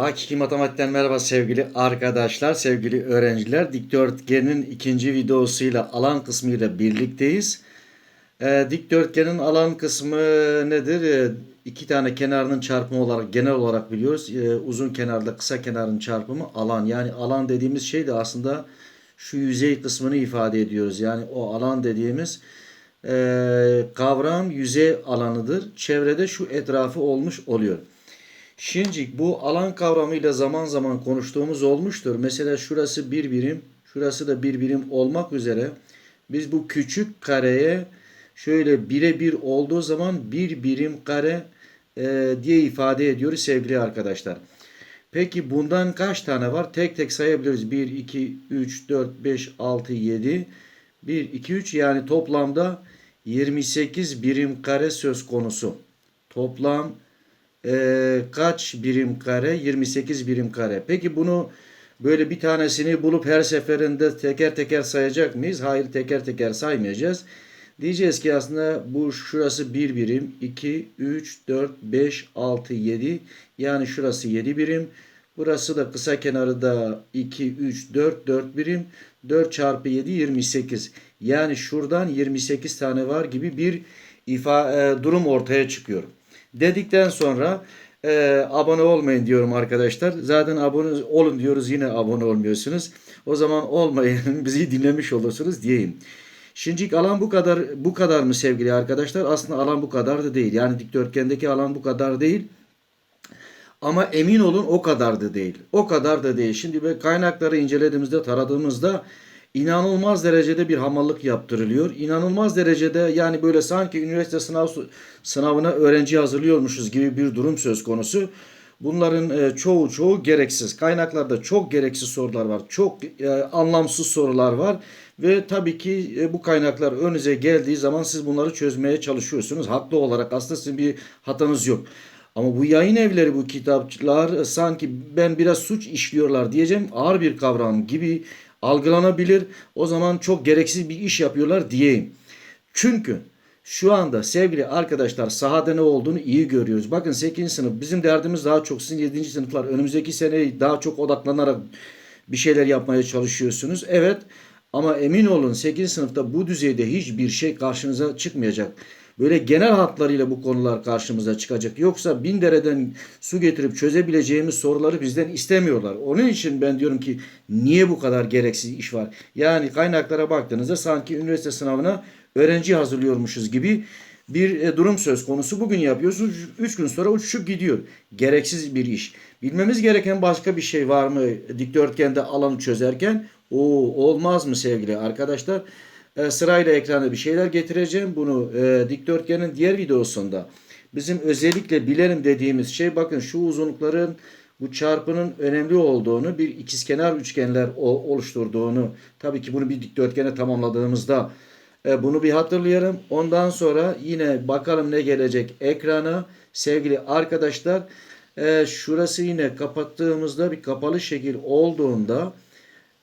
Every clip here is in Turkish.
Hakiki Matematik'ten merhaba sevgili arkadaşlar, sevgili öğrenciler. Dikdörtgenin ikinci videosuyla alan kısmıyla birlikteyiz. Ee, dikdörtgenin alan kısmı nedir? Ee, iki tane kenarının çarpımı olarak genel olarak biliyoruz. Ee, uzun kenarda kısa kenarın çarpımı alan. Yani alan dediğimiz şey de aslında şu yüzey kısmını ifade ediyoruz. Yani o alan dediğimiz e, kavram yüzey alanıdır. Çevrede şu etrafı olmuş oluyor. Şimdi bu alan kavramıyla zaman zaman konuştuğumuz olmuştur. Mesela şurası bir birim, şurası da bir birim olmak üzere biz bu küçük kareye şöyle bire bir olduğu zaman bir birim kare e, diye ifade ediyoruz sevgili arkadaşlar. Peki bundan kaç tane var? Tek tek sayabiliriz. 1, 2, 3, 4, 5, 6, 7. 1, 2, 3 yani toplamda 28 birim kare söz konusu. Toplam e, kaç birim kare? 28 birim kare. Peki bunu böyle bir tanesini bulup her seferinde teker teker sayacak mıyız? Hayır teker teker saymayacağız. Diyeceğiz ki aslında bu şurası 1 birim, 2, 3, 4, 5, 6, 7. Yani şurası 7 birim. Burası da kısa kenarı da 2, 3, 4, 4 birim. 4 çarpı 7 28. Yani şuradan 28 tane var gibi bir ifa, e, durum ortaya çıkıyor. Dedikten sonra e, abone olmayın diyorum arkadaşlar. Zaten abone olun diyoruz yine abone olmuyorsunuz. O zaman olmayın bizi dinlemiş olursunuz diyeyim. Şimdi alan bu kadar bu kadar mı sevgili arkadaşlar? Aslında alan bu kadar da değil. Yani dikdörtgendeki alan bu kadar değil. Ama emin olun o kadar da değil. O kadar da değil. Şimdi böyle kaynakları incelediğimizde, taradığımızda inanılmaz derecede bir hamallık yaptırılıyor. İnanılmaz derecede yani böyle sanki üniversite sınav sınavına öğrenci hazırlıyormuşuz gibi bir durum söz konusu. Bunların e, çoğu çoğu gereksiz. Kaynaklarda çok gereksiz sorular var. Çok e, anlamsız sorular var. Ve tabii ki e, bu kaynaklar önünüze geldiği zaman siz bunları çözmeye çalışıyorsunuz. Haklı olarak aslında sizin bir hatanız yok. Ama bu yayın evleri bu kitaplar sanki ben biraz suç işliyorlar diyeceğim ağır bir kavram gibi algılanabilir. O zaman çok gereksiz bir iş yapıyorlar diyeyim. Çünkü şu anda sevgili arkadaşlar sahada ne olduğunu iyi görüyoruz. Bakın 8. sınıf bizim derdimiz daha çok sizin 7. sınıflar önümüzdeki sene daha çok odaklanarak bir şeyler yapmaya çalışıyorsunuz. Evet ama emin olun 8. sınıfta bu düzeyde hiçbir şey karşınıza çıkmayacak. Böyle genel hatlarıyla bu konular karşımıza çıkacak. Yoksa bin dereden su getirip çözebileceğimiz soruları bizden istemiyorlar. Onun için ben diyorum ki niye bu kadar gereksiz iş var? Yani kaynaklara baktığınızda sanki üniversite sınavına öğrenci hazırlıyormuşuz gibi bir e, durum söz konusu. Bugün yapıyorsunuz. Üç gün sonra uçuşup gidiyor. Gereksiz bir iş. Bilmemiz gereken başka bir şey var mı dikdörtgende alanı çözerken? O olmaz mı sevgili arkadaşlar? E, sırayla ekrana bir şeyler getireceğim. Bunu e, dikdörtgenin diğer videosunda bizim özellikle bilelim dediğimiz şey bakın şu uzunlukların bu çarpının önemli olduğunu bir ikizkenar üçgenler oluşturduğunu tabii ki bunu bir dikdörtgene tamamladığımızda e, bunu bir hatırlayalım. Ondan sonra yine bakalım ne gelecek ekrana. Sevgili arkadaşlar e, şurası yine kapattığımızda bir kapalı şekil olduğunda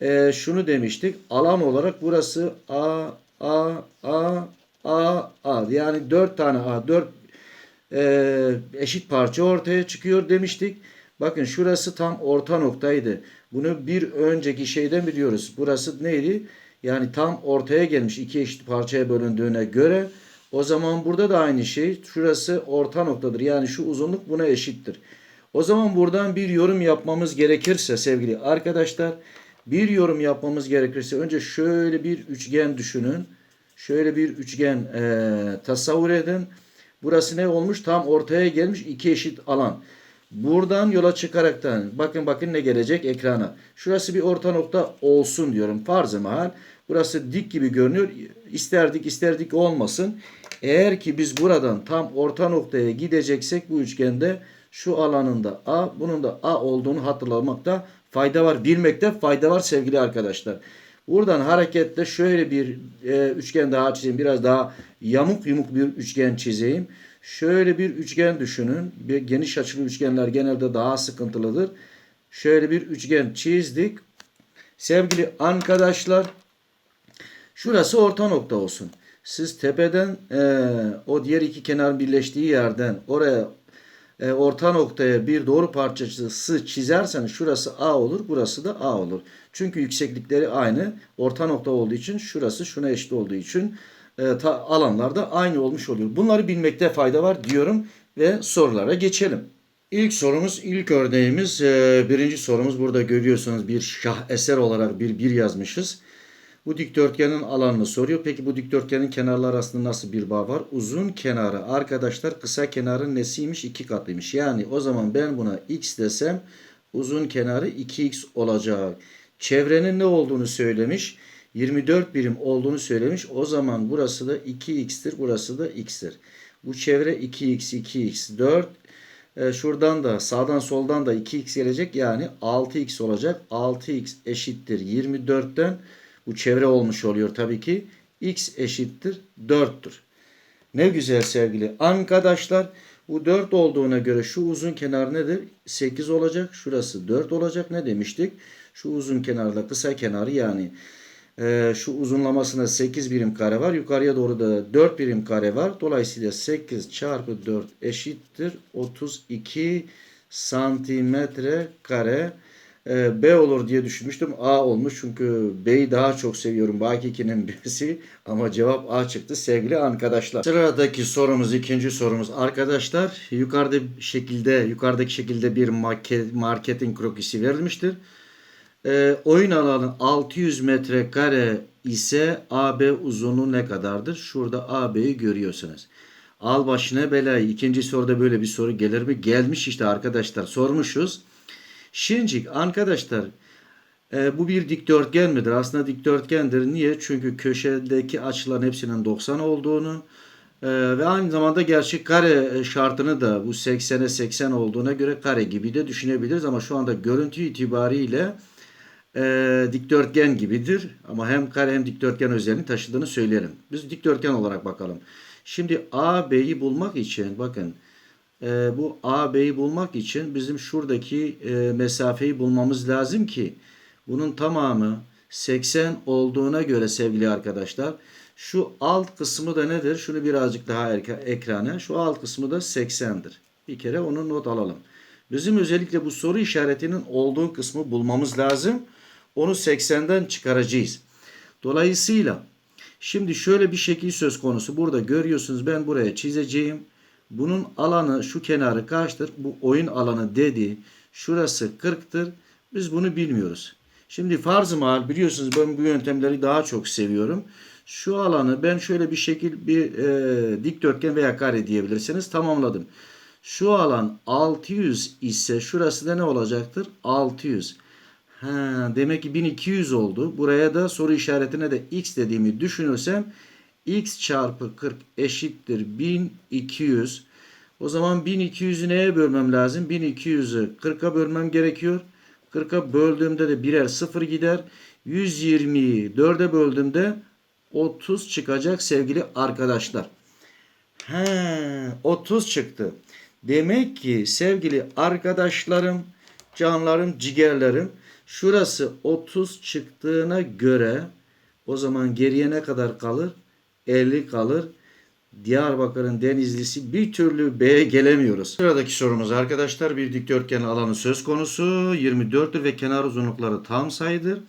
e, şunu demiştik. Alan olarak burası A, A, A, A, A. Yani dört tane A, dört e, eşit parça ortaya çıkıyor demiştik. Bakın şurası tam orta noktaydı. Bunu bir önceki şeyden biliyoruz. Burası neydi? Yani tam ortaya gelmiş iki eşit parçaya bölündüğüne göre o zaman burada da aynı şey. Şurası orta noktadır. Yani şu uzunluk buna eşittir. O zaman buradan bir yorum yapmamız gerekirse sevgili arkadaşlar bir yorum yapmamız gerekirse önce şöyle bir üçgen düşünün. Şöyle bir üçgen e, tasavvur edin. Burası ne olmuş? Tam ortaya gelmiş iki eşit alan. Buradan yola çıkaraktan bakın bakın ne gelecek ekrana. Şurası bir orta nokta olsun diyorum. Farz-ı mahal. Burası dik gibi görünüyor. İsterdik isterdik olmasın. Eğer ki biz buradan tam orta noktaya gideceksek bu üçgende şu alanında A bunun da A olduğunu hatırlamakta fayda var. Bilmekte fayda var sevgili arkadaşlar. Buradan hareketle şöyle bir e, üçgen daha çizeyim. Biraz daha yamuk yumuk bir üçgen çizeyim. Şöyle bir üçgen düşünün. Bir geniş açılı üçgenler genelde daha sıkıntılıdır. Şöyle bir üçgen çizdik. Sevgili arkadaşlar şurası orta nokta olsun. Siz tepeden e, o diğer iki kenar birleştiği yerden oraya e, orta noktaya bir doğru parçası çizersen şurası A olur, burası da A olur. Çünkü yükseklikleri aynı. Orta nokta olduğu için şurası şuna eşit olduğu için e, ta, alanlar da aynı olmuş oluyor. Bunları bilmekte fayda var diyorum ve sorulara geçelim. İlk sorumuz, ilk örneğimiz, e, birinci sorumuz burada görüyorsunuz bir şah eser olarak bir bir yazmışız. Bu dikdörtgenin alanını soruyor. Peki bu dikdörtgenin kenarları arasında nasıl bir bağ var? Uzun kenarı arkadaşlar kısa kenarın nesiymiş? iki katlıymış. Yani o zaman ben buna x desem uzun kenarı 2x olacak. Çevrenin ne olduğunu söylemiş. 24 birim olduğunu söylemiş. O zaman burası da 2x'tir. Burası da x'tir. Bu çevre 2x, 2x, 4. E, şuradan da sağdan soldan da 2x gelecek. Yani 6x olacak. 6x eşittir 24'ten. Bu çevre olmuş oluyor tabii ki. x eşittir 4'tür. Ne güzel sevgili arkadaşlar. Bu 4 olduğuna göre şu uzun kenar nedir? 8 olacak. Şurası 4 olacak. Ne demiştik? Şu uzun kenarla kısa kenarı yani e, şu uzunlamasında 8 birim kare var. Yukarıya doğru da 4 birim kare var. Dolayısıyla 8 çarpı 4 eşittir 32 santimetre kare. E, B olur diye düşünmüştüm. A olmuş çünkü B'yi daha çok seviyorum. Baki 2'nin B'si ama cevap A çıktı sevgili arkadaşlar. Sıradaki sorumuz ikinci sorumuz. Arkadaşlar yukarıda şekilde yukarıdaki şekilde bir market, marketing krokisi verilmiştir. E, oyun alanı 600 metrekare ise AB uzunluğu ne kadardır? Şurada AB'yi görüyorsunuz. Al başına belayı. İkinci soruda böyle bir soru gelir mi? Gelmiş işte arkadaşlar sormuşuz. Şimdi arkadaşlar e, bu bir dikdörtgen midir? Aslında dikdörtgendir. Niye? Çünkü köşedeki açıların hepsinin 90 olduğunu e, ve aynı zamanda gerçek kare şartını da bu 80'e 80 olduğuna göre kare gibi de düşünebiliriz. Ama şu anda görüntü itibariyle e, dikdörtgen gibidir. Ama hem kare hem dikdörtgen özelliğini taşıdığını söyleyelim. Biz dikdörtgen olarak bakalım. Şimdi AB'yi bulmak için bakın e, bu AB'yi bulmak için bizim şuradaki e, mesafeyi bulmamız lazım ki bunun tamamı 80 olduğuna göre sevgili arkadaşlar şu alt kısmı da nedir? Şunu birazcık daha ekrana. Şu alt kısmı da 80'dir. Bir kere onu not alalım. Bizim özellikle bu soru işaretinin olduğu kısmı bulmamız lazım. Onu 80'den çıkaracağız. Dolayısıyla şimdi şöyle bir şekil söz konusu. Burada görüyorsunuz ben buraya çizeceğim. Bunun alanı şu kenarı kaçtır? Bu oyun alanı dedi. Şurası 40'tır. Biz bunu bilmiyoruz. Şimdi farz-ı mahal biliyorsunuz ben bu yöntemleri daha çok seviyorum. Şu alanı ben şöyle bir şekil bir e, dikdörtgen veya kare diyebilirsiniz tamamladım. Şu alan 600 ise şurası da ne olacaktır? 600. Ha, demek ki 1200 oldu. Buraya da soru işaretine de x dediğimi düşünürsem x çarpı 40 eşittir 1200. O zaman 1200'ü neye bölmem lazım? 1200'ü 40'a bölmem gerekiyor. 40'a böldüğümde de birer sıfır gider. 120'yi 4'e böldüğümde 30 çıkacak sevgili arkadaşlar. He, 30 çıktı. Demek ki sevgili arkadaşlarım, canlarım, cigerlerim şurası 30 çıktığına göre o zaman geriye ne kadar kalır? 50 kalır. Diyarbakır'ın Denizlisi bir türlü B'ye gelemiyoruz. Sıradaki sorumuz arkadaşlar bir dikdörtgen alanı söz konusu 24'tür ve kenar uzunlukları tam sayıdır.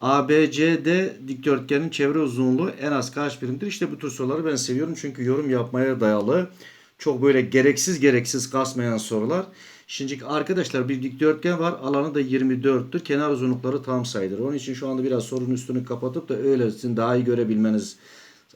ABCD dikdörtgenin çevre uzunluğu en az kaç birimdir? İşte bu tür soruları ben seviyorum çünkü yorum yapmaya dayalı. Çok böyle gereksiz gereksiz kasmayan sorular. Şimdi arkadaşlar bir dikdörtgen var. Alanı da 24'tür. Kenar uzunlukları tam sayıdır. Onun için şu anda biraz sorunun üstünü kapatıp da öyle sizin daha iyi görebilmeniz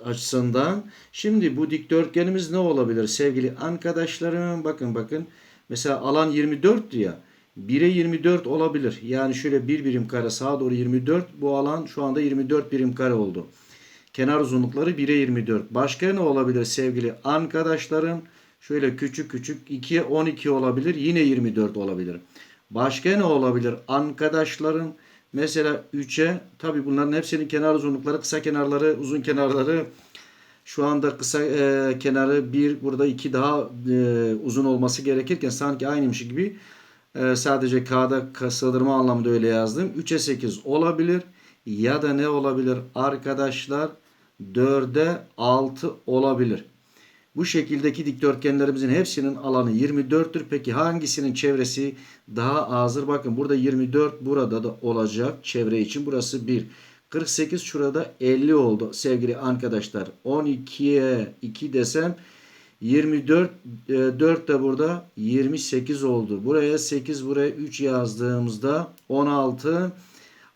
açısından. Şimdi bu dikdörtgenimiz ne olabilir sevgili arkadaşlarım? Bakın bakın. Mesela alan 24 ya. 1'e 24 olabilir. Yani şöyle bir birim kare sağa doğru 24. Bu alan şu anda 24 birim kare oldu. Kenar uzunlukları 1'e 24. Başka ne olabilir sevgili arkadaşlarım? Şöyle küçük küçük 2'ye 12 olabilir. Yine 24 olabilir. Başka ne olabilir arkadaşlarım? Mesela 3'e tabi bunların hepsinin kenar uzunlukları kısa kenarları uzun kenarları şu anda kısa e, kenarı 1 burada 2 daha e, uzun olması gerekirken sanki aynıymış gibi e, sadece K'da sığdırma anlamında öyle yazdım. 3'e 8 olabilir ya da ne olabilir arkadaşlar 4'e 6 olabilir. Bu şekildeki dikdörtgenlerimizin hepsinin alanı 24'tür. Peki hangisinin çevresi daha azdır? Bakın burada 24 burada da olacak çevre için. Burası 1. 48 şurada 50 oldu sevgili arkadaşlar. 12'ye 2 desem 24 e, 4 de burada 28 oldu. Buraya 8 buraya 3 yazdığımızda 16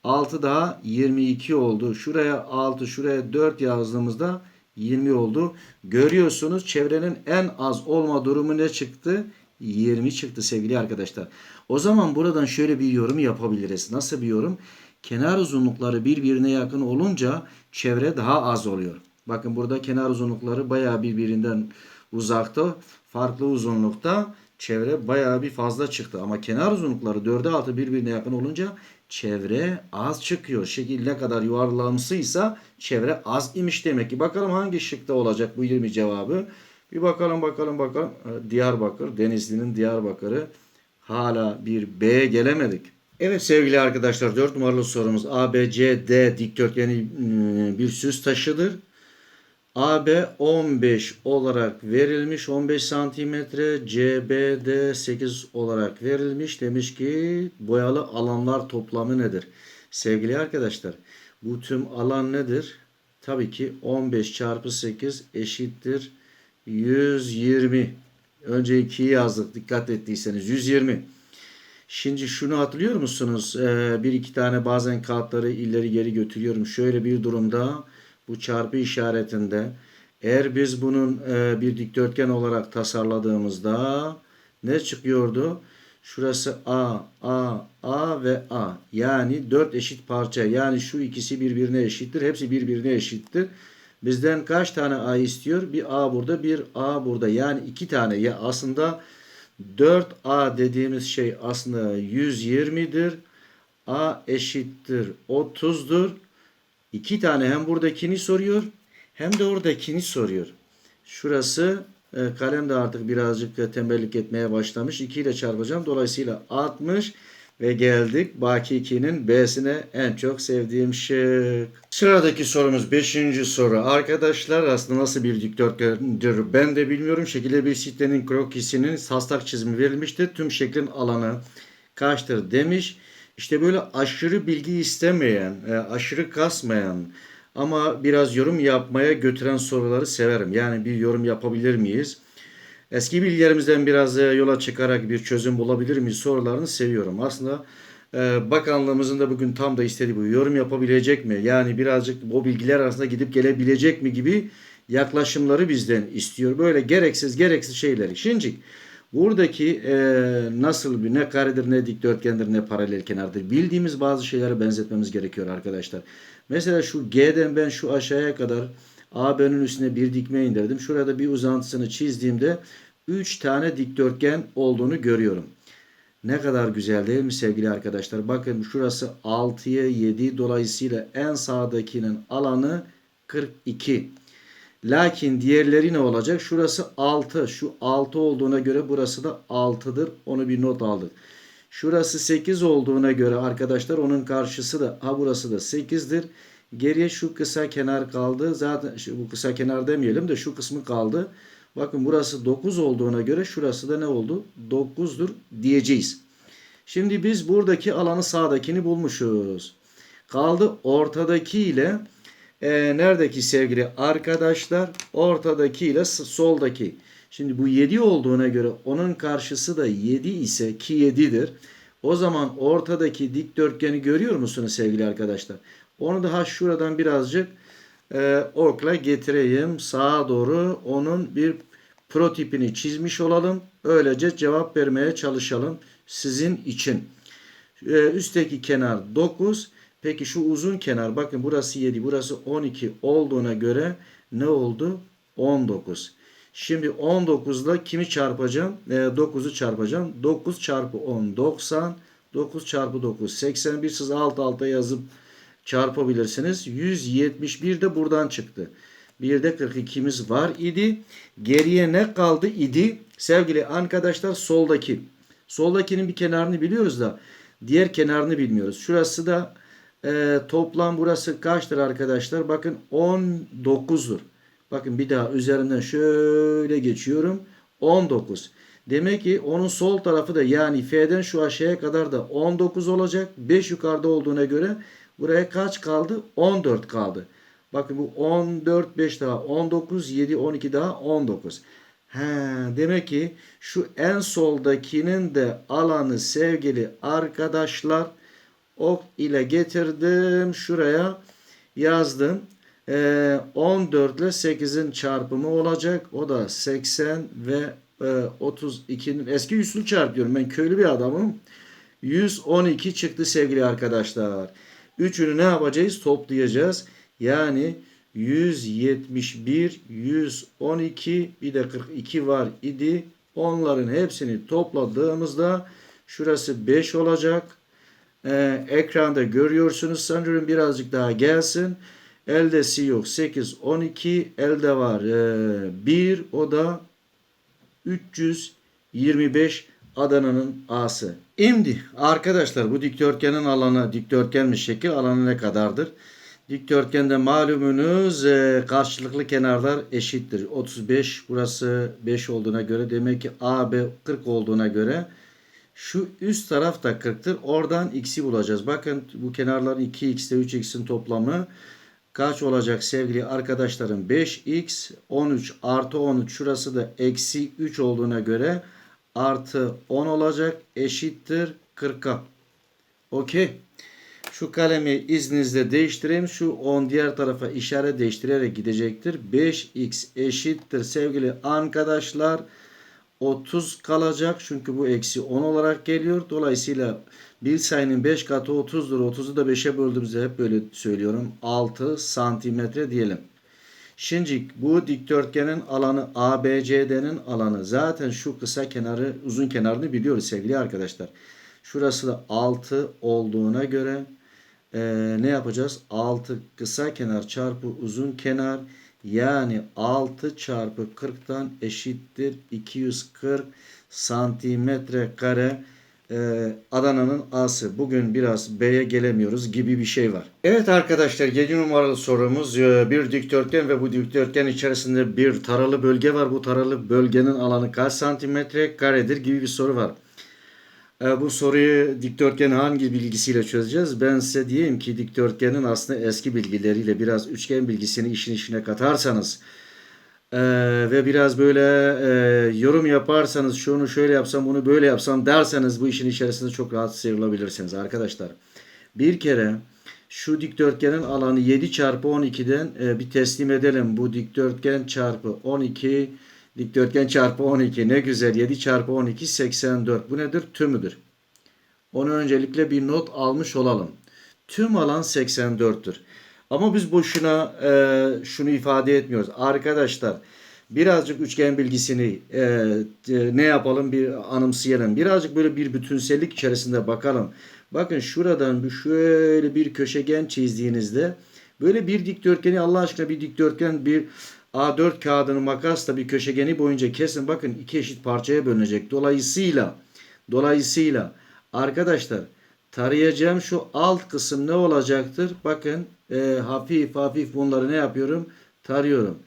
6 daha 22 oldu. Şuraya 6 şuraya 4 yazdığımızda 20 oldu. Görüyorsunuz çevrenin en az olma durumu ne çıktı? 20 çıktı sevgili arkadaşlar. O zaman buradan şöyle bir yorum yapabiliriz. Nasıl bir yorum? Kenar uzunlukları birbirine yakın olunca çevre daha az oluyor. Bakın burada kenar uzunlukları bayağı birbirinden uzakta, farklı uzunlukta çevre bayağı bir fazla çıktı. Ama kenar uzunlukları 4'e 6 birbirine yakın olunca çevre az çıkıyor. Şekil ne kadar yuvarlamsıysa çevre az imiş demek ki. Bakalım hangi şıkta olacak bu 20 cevabı. Bir bakalım bakalım bakalım. Ee, Diyarbakır, Denizli'nin Diyarbakır'ı hala bir B'ye gelemedik. Evet sevgili arkadaşlar 4 numaralı sorumuz ABCD dikdörtgeni ıı, bir süs taşıdır. AB 15 olarak verilmiş 15 santimetre CBD 8 olarak verilmiş demiş ki boyalı alanlar toplamı nedir? Sevgili arkadaşlar bu tüm alan nedir? Tabii ki 15 çarpı 8 eşittir 120. Önce 2'yi yazdık dikkat ettiyseniz 120. Şimdi şunu hatırlıyor musunuz? Ee, bir iki tane bazen kağıtları ileri geri götürüyorum. Şöyle bir durumda bu çarpı işaretinde eğer biz bunun e, bir dikdörtgen olarak tasarladığımızda ne çıkıyordu? Şurası A, A, A ve A. Yani dört eşit parça. Yani şu ikisi birbirine eşittir. Hepsi birbirine eşittir. Bizden kaç tane A istiyor? Bir A burada, bir A burada. Yani iki tane. Ya aslında 4A dediğimiz şey aslında 120'dir. A eşittir 30'dur. İki tane hem buradakini soruyor hem de oradakini soruyor. Şurası e, kalem de artık birazcık e, tembellik etmeye başlamış. 2 ile çarpacağım. Dolayısıyla 60 ve geldik Baki 2'nin B'sine en çok sevdiğim şık. Sıradaki sorumuz 5. soru. Arkadaşlar aslında nasıl bir dikdörtgendir ben de bilmiyorum. Şekilde bir sitenin krokisinin taslak çizimi verilmiştir. Tüm şeklin alanı kaçtır demiş. İşte böyle aşırı bilgi istemeyen, e, aşırı kasmayan ama biraz yorum yapmaya götüren soruları severim. Yani bir yorum yapabilir miyiz? Eski bilgilerimizden biraz e, yola çıkarak bir çözüm bulabilir miyiz sorularını seviyorum. Aslında e, bakanlığımızın da bugün tam da istediği bu. Yorum yapabilecek mi? Yani birazcık o bilgiler arasında gidip gelebilecek mi gibi yaklaşımları bizden istiyor. Böyle gereksiz gereksiz şeyleri. Şimdi buradaki e, nasıl bir ne karedir ne dikdörtgendir ne paralel kenardır bildiğimiz bazı şeylere benzetmemiz gerekiyor arkadaşlar. Mesela şu G'den ben şu aşağıya kadar AB'nin üstüne bir dikme indirdim. Şurada bir uzantısını çizdiğimde 3 tane dikdörtgen olduğunu görüyorum. Ne kadar güzel değil mi sevgili arkadaşlar? Bakın şurası 6'ya 7 dolayısıyla en sağdakinin alanı 42. Lakin diğerleri ne olacak? Şurası 6. Şu 6 olduğuna göre burası da 6'dır. Onu bir not aldık. Şurası 8 olduğuna göre arkadaşlar onun karşısı da ha burası da 8'dir. Geriye şu kısa kenar kaldı. Zaten bu kısa kenar demeyelim de şu kısmı kaldı. Bakın burası 9 olduğuna göre şurası da ne oldu? 9'dur diyeceğiz. Şimdi biz buradaki alanı sağdakini bulmuşuz. Kaldı ortadaki ile e, neredeki sevgili arkadaşlar? Ortadaki ile soldaki. Şimdi bu 7 olduğuna göre onun karşısı da 7 ise ki 7'dir. O zaman ortadaki dikdörtgeni görüyor musunuz sevgili arkadaşlar? Onu daha şuradan birazcık e, okla getireyim. Sağa doğru onun bir prototipini çizmiş olalım. Öylece cevap vermeye çalışalım sizin için. E, üstteki kenar 9. Peki şu uzun kenar bakın burası 7 burası 12 olduğuna göre ne oldu? 19. Şimdi 19 ile kimi çarpacağım? E, 9'u çarpacağım. 9 çarpı 10 90. 9 çarpı 9 81 siz alt alta yazıp çarpabilirsiniz. 171 de buradan çıktı. Bir de 42'miz var idi. Geriye ne kaldı idi? Sevgili arkadaşlar soldaki. Soldakinin bir kenarını biliyoruz da diğer kenarını bilmiyoruz. Şurası da e, toplam burası kaçtır arkadaşlar? Bakın 19'dur. Bakın bir daha üzerinden şöyle geçiyorum. 19. Demek ki onun sol tarafı da yani F'den şu aşağıya kadar da 19 olacak. 5 yukarıda olduğuna göre buraya kaç kaldı? 14 kaldı. Bakın bu 14, 5 daha 19, 7, 12 daha 19. He, demek ki şu en soldakinin de alanı sevgili arkadaşlar ok ile getirdim şuraya yazdım. Ee, 14 ile 8'in çarpımı olacak. O da 80 ve e, 32'nin eski üslü çarpıyorum. Ben köylü bir adamım. 112 çıktı sevgili arkadaşlar. Üçünü ne yapacağız? Toplayacağız. Yani 171, 112 bir de 42 var idi. Onların hepsini topladığımızda şurası 5 olacak. Ee, ekranda görüyorsunuz. Sanıyorum birazcık daha gelsin. Eldesi yok. 8, 12. Elde var ee, 1. O da 325 Adana'nın A'sı. Şimdi arkadaşlar bu dikdörtgenin alanı dikdörtgenmiş şekil alanı ne kadardır? Dikdörtgende malumunuz e, karşılıklı kenarlar eşittir. 35 burası 5 olduğuna göre demek ki AB 40 olduğuna göre şu üst taraf da 40'tır. Oradan x'i bulacağız. Bakın bu kenarların 2x ile 3x'in toplamı kaç olacak sevgili arkadaşlarım? 5x 13 artı 13 şurası da eksi 3 olduğuna göre artı 10 olacak eşittir 40'a. Okey. Şu kalemi izninizle değiştireyim. Şu 10 diğer tarafa işaret değiştirerek gidecektir. 5x eşittir sevgili arkadaşlar. 30 kalacak. Çünkü bu eksi 10 olarak geliyor. Dolayısıyla bir sayının 5 katı 30'dur. 30'u da 5'e böldüğümüzde hep böyle söylüyorum. 6 santimetre diyelim. Şimdi bu dikdörtgenin alanı ABCD'nin alanı zaten şu kısa kenarı uzun kenarını biliyoruz sevgili arkadaşlar. Şurası da 6 olduğuna göre e, ne yapacağız? 6 kısa kenar çarpı uzun kenar yani 6 çarpı 40'tan eşittir 240 santimetre kare e, Adana'nın A'sı. Bugün biraz B'ye gelemiyoruz gibi bir şey var. Evet arkadaşlar 7 numaralı sorumuz e, bir dikdörtgen ve bu dikdörtgen içerisinde bir taralı bölge var. Bu taralı bölgenin alanı kaç santimetre karedir gibi bir soru var. E, bu soruyu dikdörtgen hangi bilgisiyle çözeceğiz? Ben size diyeyim ki dikdörtgenin aslında eski bilgileriyle biraz üçgen bilgisini işin içine katarsanız e, ve biraz böyle e, yorum yaparsanız şunu şöyle yapsam bunu böyle yapsam derseniz bu işin içerisinde çok rahat sıyrılabilirsiniz arkadaşlar. Bir kere şu dikdörtgenin alanı 7 çarpı 12'den e, bir teslim edelim. Bu dikdörtgen çarpı 12 Dikdörtgen çarpı 12 ne güzel. 7 çarpı 12 84. Bu nedir? Tümüdür. Onu öncelikle bir not almış olalım. Tüm alan 84'tür. Ama biz boşuna e, şunu ifade etmiyoruz. Arkadaşlar birazcık üçgen bilgisini e, e, ne yapalım bir anımsayalım. Birazcık böyle bir bütünsellik içerisinde bakalım. Bakın şuradan bir şöyle bir köşegen çizdiğinizde böyle bir dikdörtgeni Allah aşkına bir dikdörtgen bir A4 kağıdını makasla bir köşegeni boyunca kesin. Bakın iki eşit parçaya bölünecek. Dolayısıyla dolayısıyla arkadaşlar tarayacağım şu alt kısım ne olacaktır? Bakın e, hafif hafif bunları ne yapıyorum? Tarıyorum.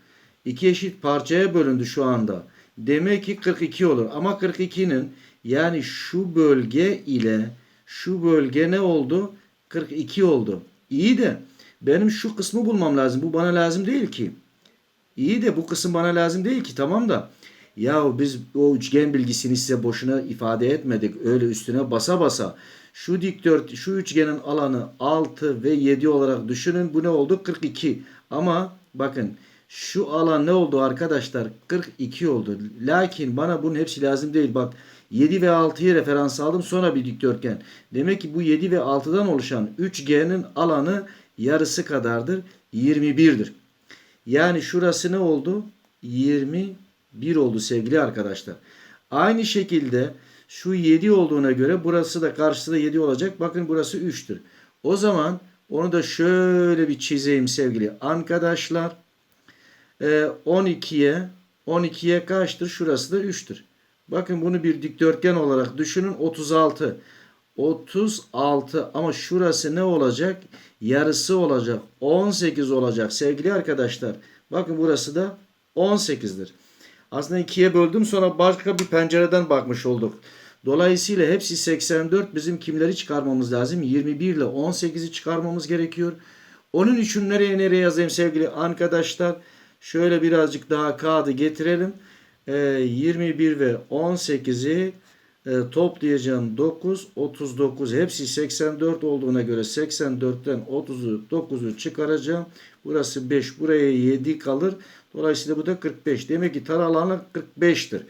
İki eşit parçaya bölündü şu anda. Demek ki 42 olur. Ama 42'nin yani şu bölge ile şu bölge ne oldu? 42 oldu. İyi de benim şu kısmı bulmam lazım. Bu bana lazım değil ki. İyi de bu kısım bana lazım değil ki tamam da. Ya biz o üçgen bilgisini size boşuna ifade etmedik. Öyle üstüne basa basa. Şu dikdört, şu üçgenin alanı 6 ve 7 olarak düşünün. Bu ne oldu? 42. Ama bakın şu alan ne oldu arkadaşlar? 42 oldu. Lakin bana bunun hepsi lazım değil. Bak 7 ve 6'yı referans aldım. Sonra bir dikdörtgen. Demek ki bu 7 ve 6'dan oluşan üçgenin alanı yarısı kadardır. 21'dir. Yani şurası ne oldu? 21 oldu sevgili arkadaşlar. Aynı şekilde şu 7 olduğuna göre burası da karşısı da 7 olacak. Bakın burası 3'tür. O zaman onu da şöyle bir çizeyim sevgili arkadaşlar. Ee, 12'ye 12'ye kaçtır? Şurası da 3'tür. Bakın bunu bir dikdörtgen olarak düşünün. 36. 36 ama şurası ne olacak? Yarısı olacak. 18 olacak sevgili arkadaşlar. Bakın burası da 18'dir. Aslında ikiye böldüm sonra başka bir pencereden bakmış olduk. Dolayısıyla hepsi 84 bizim kimleri çıkarmamız lazım? 21 ile 18'i çıkarmamız gerekiyor. Onun için nereye nereye yazayım sevgili arkadaşlar? Şöyle birazcık daha kağıdı getirelim. Ee, 21 ve 18'i e, toplayacağım 9, 39 hepsi 84 olduğuna göre 84'ten 30'u 9'u çıkaracağım. Burası 5 buraya 7 kalır. Dolayısıyla bu da 45. Demek ki tara alanı 45'tir.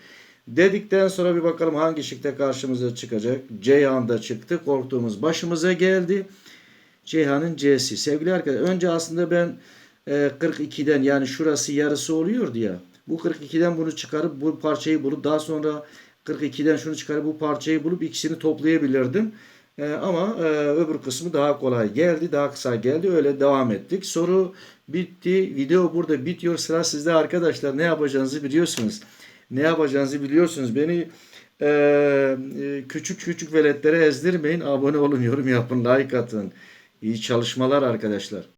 Dedikten sonra bir bakalım hangi şıkta karşımıza çıkacak. Ceyhan'da çıktı. Korktuğumuz başımıza geldi. Ceyhan'ın C'si. Sevgili arkadaşlar önce aslında ben e, 42'den yani şurası yarısı oluyordu ya. Bu 42'den bunu çıkarıp bu parçayı bulup daha sonra 42'den şunu çıkarıp bu parçayı bulup ikisini toplayabilirdim. E, ama e, öbür kısmı daha kolay geldi. Daha kısa geldi. Öyle devam ettik. Soru bitti. Video burada bitiyor. Sıra sizde arkadaşlar. Ne yapacağınızı biliyorsunuz. Ne yapacağınızı biliyorsunuz. Beni e, e, küçük küçük veletlere ezdirmeyin. Abone olun, yorum yapın, like atın. İyi çalışmalar arkadaşlar.